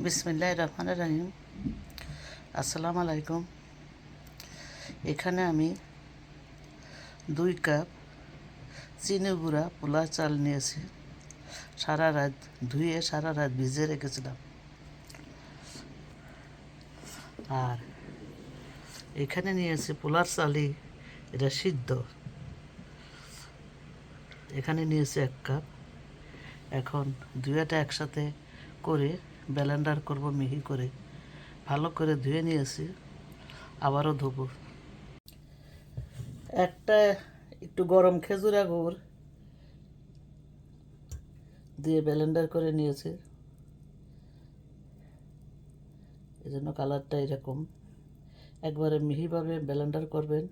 বিসমিল্লাহ রহমান রাহিম। আসসালামু আলাইকুম। এখানে আমি দুই কাপ চিনি গুঁড়া পোলা চাল নিয়েছি। সারা রাত ধুয়ে সারা রাত ভিজে রেখেছিলাম। আর এখানে নিয়েছি পোলার চালই, এটা সিদ্ধ। এখানে নিয়েছি এক কাপ। এখন দুইটা একসাথে করে ব্লেন্ডার করব মিহি করে। ভালো করে ধুয়ে নিয়েছি, আবারও ধোবো। একটা একটু গরম খেজুরা গুড় দিয়ে ব্লেন্ডার করে নিয়েছি। এই জন্য কালারটা এরকম। একবারে মিহিভাবে ব্লেন্ডার করবেন।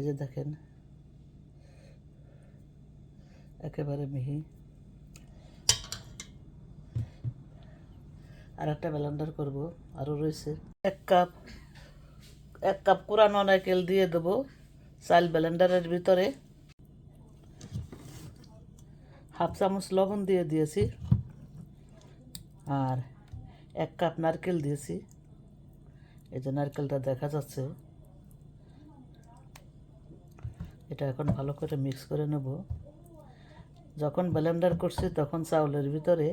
এই যে দেখেন। একেবারে মিহি। আর একটা ব্লেন্ডার করব আরও রয়েছে। এক কাপ এক কাপ কোরানো নারকেল দিয়ে দেবো চাল ব্লেন্ডারের ভিতরে। হাফ চামচ লবণ দিয়ে দিয়েছি। আর এক কাপ নারকেল দিয়েছি। এই যে নারকেলটা দেখা যাচ্ছে। এটা এখন ভালো করে মিক্স করে নেব। যখন ব্লেন্ডার করছি তখন চাউলের ভিতরে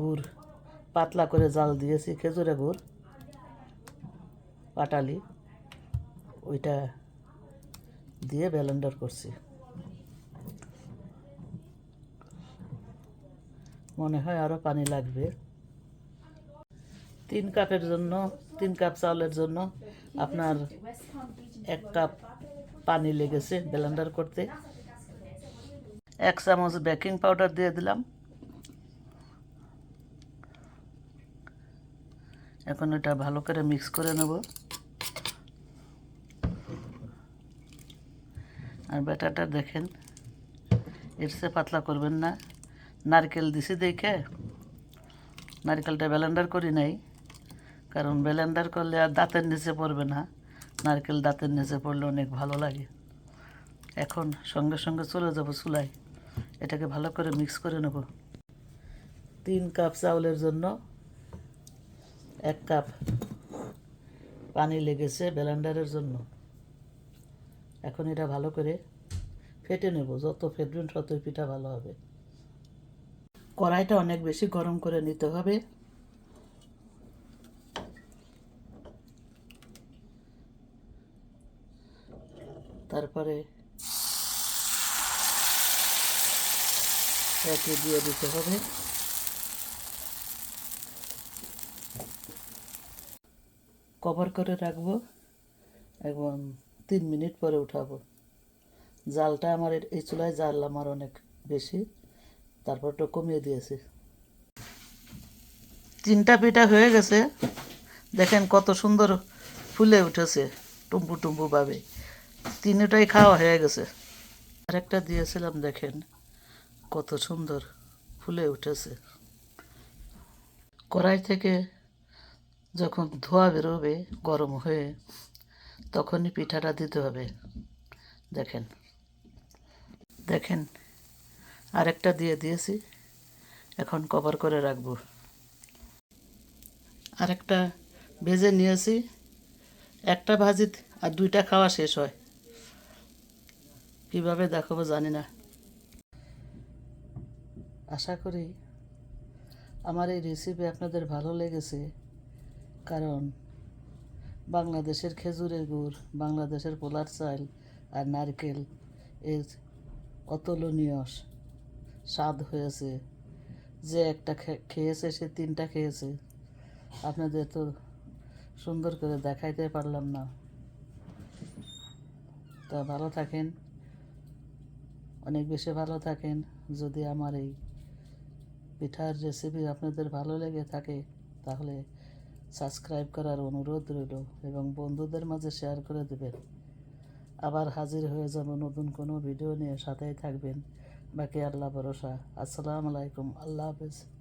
গুড়, পাতলা করে জাল দিয়েছি খেজুরে গুড়, পাটালি, ওইটা দিয়ে ব্লেন্ডার করছি। মনে হয় আরও পানি লাগবে। তিন কাপের জন্য তিন কাপ চাউলের জন্য আপনার এক কাপ পানি লেগেছে ব্লেন্ডার করতে। এক চামচ বেকিং পাউডার দিয়ে দিলাম। এখন এটা ভালো করে মিক্স করে নেব। আর ব্যাটারটা দেখেন, এর সে পাতলা করবেন না। নারকেল দিছি দেখে। নারকেলটা ব্লেন্ডার করি নাই। কারণ ব্লেন্ডার করলে আর দাঁতের নিচে পড়বে না। নারকেল দাঁতের নিচে পড়লে অনেক ভালো লাগে। এখন সঙ্গে সঙ্গে চলে যাব চুলায়। এটাকে ভালো করে মিক্স করে নেব। তিন কাপ চাউলের জন্য এক কাপ পানি লেগেছে ব্লেন্ডারের জন্য। এখন এটা ভালো করে ফেটে নেব। যত ফেটবেন ততই পিঠা ভালো হবে। কড়াইটা অনেক বেশি গরম করে নিতে হবে। তারপরে একে দিয়ে দিতে হবে। কভার করে রাখব এবং তিন মিনিট পরে উঠাবো। জালটা আমার এই চুলায় জাল আমার অনেক বেশি। তারপর একটু কমিয়ে দিয়েছি। তিনটা পিঠা হয়ে গেছে। দেখেন কত সুন্দর ফুলে উঠেছে টুম্পু টুম্পু ভাবে তিনটাই খাওয়া হয়ে গেছে। আরেকটা দিয়েছিলাম, দেখেন কত সুন্দর ফুলে উঠেছে। কড়াই থেকে যখন ধোয়া বেরোবে গরম হয়ে, তখনই পিঠাটা দিতে হবে। দেখেন দেখেন, আরেকটা দিয়ে দিয়েছি, এখন কভার করে রাখব। আরেকটা ভেজে নিয়েছি, একটা ভাজি আর দুইটা খাওয়া শেষ হয়। কীভাবে দেখাবো জানি না। আশা করি আমার এই রেসিপি আপনাদের ভালো লেগেছে, কারণ বাংলাদেশের খেজুরের গুড়, বাংলাদেশের পোলার চাল আর নারকেল এর অতুলনীয় স্বাদ হয়েছে। যে একটা খেয়েছে, সে তিনটা খেয়েছে। আপনাদের তো সুন্দর করে দেখাইতে পারলাম না। তা ভালো থাকেন। অনেক বেশি ভালো থাকেন। যদি আমার এই পিঠার রেসিপি আপনাদের ভালো লেগে থাকে, তাহলে সাবস্ক্রাইব করার অনুরোধ রইল এবং বন্ধুদের মাঝে শেয়ার করে দেবেন। আবার হাজির হয়ে যাব নতুন কোনো ভিডিও নিয়ে সাথেই থাকবেন। বাকি আল্লাহ ভরসা। আসসালামু আলাইকুম। আল্লাহ হাফেজ।